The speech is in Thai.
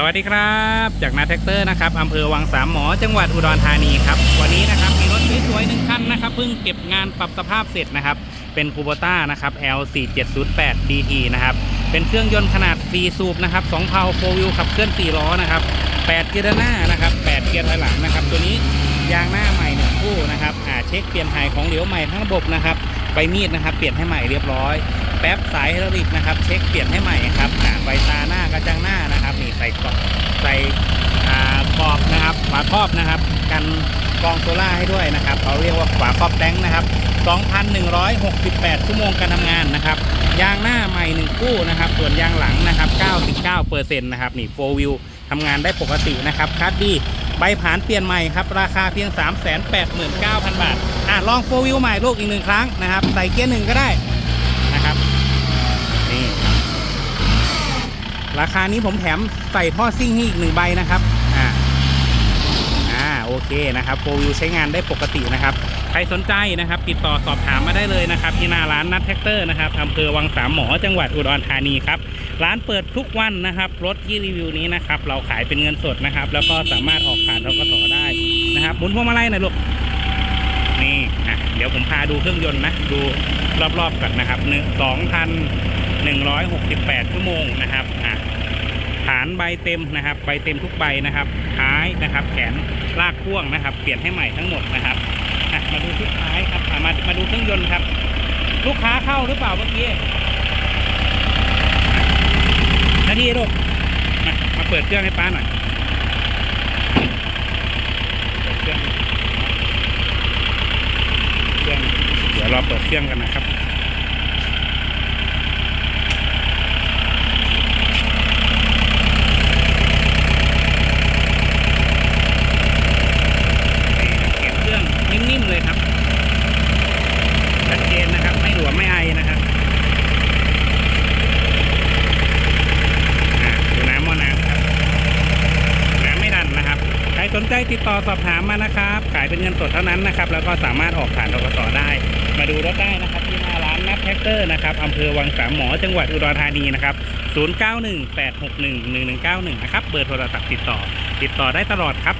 สวัสดีครับ จากนาแท็กเตอร์นะครับอำเภอวังสามหมอจังหวัดอุดรธานีครับวันนี้นะครับมีรถสวยๆหนึ่งคันนะครับเพิ่งเก็บงานปรับสภาพเสร็จนะครับ เป็นคูโบต้านะครับ L4708 DT นะครับเป็นเครื่องยนต์ขนาด 4 สูบนะครับ2เพาโฟวิวขับเคลื่อน 4 ล้อนะครับ8เกียร์หน้านะครับ8เกียร์ถอยหลังนะครับ ตัวนี้ยางหน้าใหม่หนึ่งคู่นะครับอ่าเช็คเปลี่ยนถ่ายของเหลวใหม่ทั้งระบบนะครับ ไฟมีดนะครับ เปลี่ยนให้ใหม่เรียบร้อย แป๊บสายไฮดรอลิกนะครับ เช็คเปลี่ยนให้ใหม่ครับอ่าไฟตาหน้ากระจังหน้านะครับนี่ใส่กรอบใส่กรอบนะครับฝาครอบนะครับกันกรองโซล่าให้ด้วยนะครับเขาเรียกว่าฝาครอบแตงนะครับ 2,168 ชั่วโมงการทำงานนะครับ ยางหน้าใหม่ 1 คู่นะครับ ส่วนยางหลังนะครับ 99%นะครับ นี่โฟวิวทำงานได้ปกตินะครับคัดดี ใบผานเปลี่ยนใหม่ครับ ราคาเพียง 389,000 บาท อะ ลองโฟวิวใหม่ลูกอีกหนึ่งครั้งนะครับ ใส่เกียร์หนึ่งก็ได้นะครับ นี่ ราคานี้ผมแถมใส่ท่อซิ่งให้อีกหนึ่งใบนะครับ เคนะครับโฟวิวใช้งานได้ปกตินะครับ ใครสนใจนะครับ ติดต่อสอบถามมาได้เลยนะครับ ที่หน้าร้านนัทแท็กเตอร์นะครับอำเภอวังสามหมอจังหวัดอุดรธานีครับร้านเปิดทุกวันนะครับรถที่รีวิวนี้นะครับเราขายเป็นเงินสดนะครับ แล้วก็สามารถออกผ่านทกสได้นะครับหมุนพวงมาลัยหน่อยลูกนี่อะเดี๋ยวผมพาดูเครื่องยนต์นะดูรอบๆก่อนนะครับหนึ่งสองพันหนึ่งร้อยหกสิบแปดชั่วโมงนะครับอะ ฐานใบเต็มนะครับ ใบเต็มทุกใบนะครับท้ายนะครับ แขนลากพ่วงนะครับ เปลี่ยนให้ใหม่ทั้งหมดนะครับมาดูที่ท้ายครับมามาดูเครื่องยนต์ครับ ลูกค้าเข้าหรือเปล่าเมื่อกี้นาทีลูกมามาเปิดเครื่องให้ป้าหน่อยเปิดเครื่องเครื่องเดี๋ยวรอเปิดเครื่องกันนะครับ เก็บเครื่องนิ่มๆเลยครับชัดเจนนะครับ ไม่หลวมไม่ไอนะครับอ่าดูน้ำหม้อน้ำครับ น้ำไม่ดันนะครับ ใครส นใจติดต่อสอบถามมานะครับ ขายเป็นเงินสดเท่านั้นนะครับ แล้วก็สามารถออกผ่านทกสได้ มาดูรถได้นะครับที่หน้าร้านนับแท็กเตอร์นะครับอำเภอวังสามหมอจังหวัดอุดรธานีนะครับ 0918611191 นะครับ เบอร์โทรศัพท์ติดต่อ ติดต่อได้ตลอดครับ